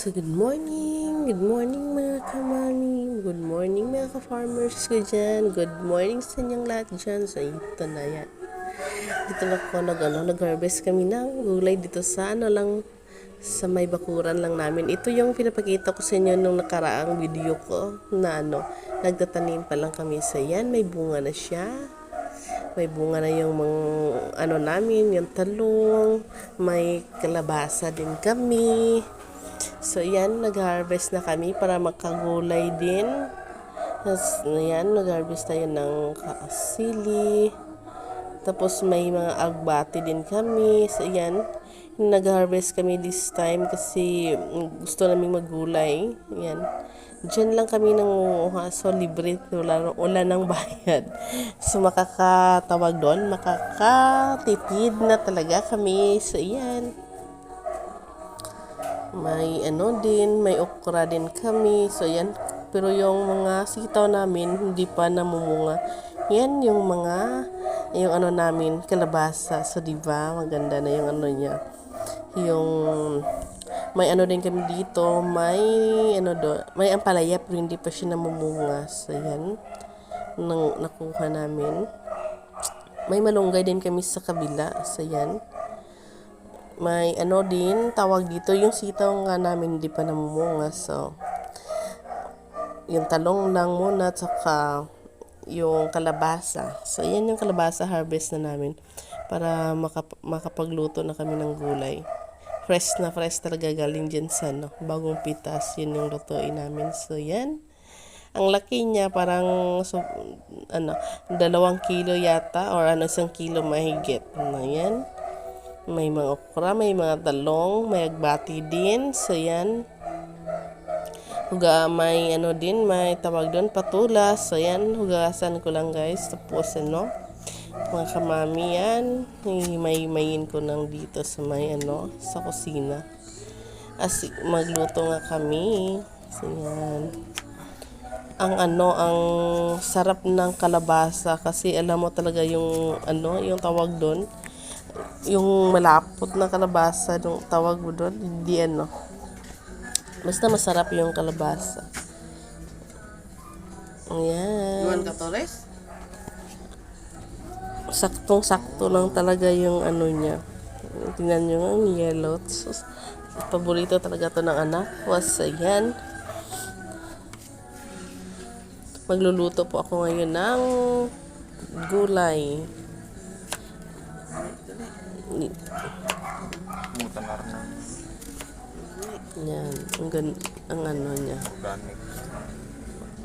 Good morning! Good morning mga kamami! Good morning mga ka-farmers ko dyan! Good morning sa inyong lahat dyan! So, ito na yan. Dito na ako nag, ano, nag-harvest kami ng gulay dito sa ano lang, sa may bakuran lang namin. Ito yung pinapakita ko sa inyo nung nakaraang video ko na ano, nagtatanim pa lang kami sa yan. May bunga na siya. May bunga na yung mga ano namin, yung talong. May kalabasa din kami. So, yan, nag-harvest na kami para makagulay din. Tapos, yan, nag-harvest tayo ng sili. Tapos, may mga agbati din kami. So, yan, nag-harvest kami this time kasi gusto namin maggulay. Yan. Diyan lang kami ng so libre, wala, wala nang bayad. So, makakatawag doon, makakatipid na talaga kami. So, yan. May ano din, may okra din kami. So, yan. Pero yung mga sitaw namin, hindi pa namumunga. Yan yung mga, yung ano namin, kalabasa. So, di ba maganda na yung ano niya. Yung, may ano din kami dito, may ano do, may ampalaya pero hindi pa siya namumunga. So, yan. Nang, nakuha namin. May malunggay din kami sa kabila. So, yan may ano din, tawag dito, yung sitaw nga namin hindi pa namumunga. So, yung talong lang muna, saka yung kalabasa. So, yan yung kalabasa harvest na namin para makap- makapagluto na kami ng gulay. Fresh na fresh talaga galing dyan sa no, bagong pitas. Yun yung lutuin namin. So, yan. Ang laki niya parang so, ano, dalawang kilo yata or ano, isang kilo mahigit. Ano, yan. May mga okra, may mga talong, may agbati din. So, yan. Huga, may ano din, may tawag doon, patulas. So, yan. Hugasan ko lang, guys. Tapos, ano, mga kamami yan. May-mayin ko nang dito sa may, ano, sa kusina. As magluto nga kami. So, yan. Ang ano, ang sarap ng kalabasa kasi alam mo talaga yung, ano, yung tawag doon yung malapot na kalabasa yung tawag mo doon, hindi ano. Basta masarap yung kalabasa. Ayan. Juan Catores? Saktong-sakto lang talaga yung ano niya. Tingnan nyo nga, ang yellow. Sus, paborito talaga to ng anak. Was, ayan. Magluluto po ako ngayon ng gulay. Mutan na rin. Yan, ang, gan- ang ano niya. Organic.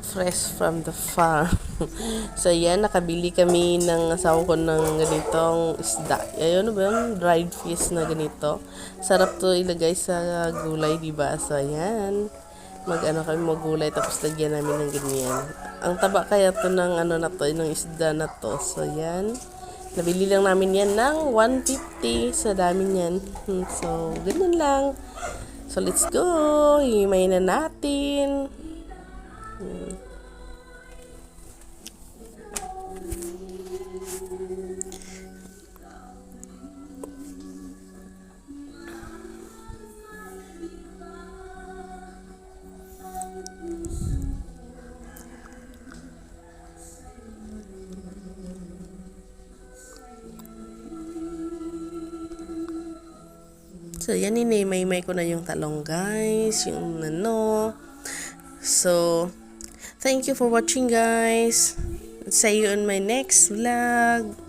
Fresh from the farm. so yan, nakabili kami ng asawa ko ng ganitong isda. Ayun, ano ba yung dried fish na ganito. Sarap to ilagay sa gulay, di ba? So yan, mag-ano kami magulay tapos lagyan namin ng ganyan. Ang taba kaya to ng ano na to, ng isda na to. So yan, nabili lang namin yan ng 150 sa dami niyan. Hmm, So, ganun lang. So, let's go. Himay na natin. So, yan may ko na yung talong guys. Yung ano. So, thank you for watching guys. See you on my next vlog.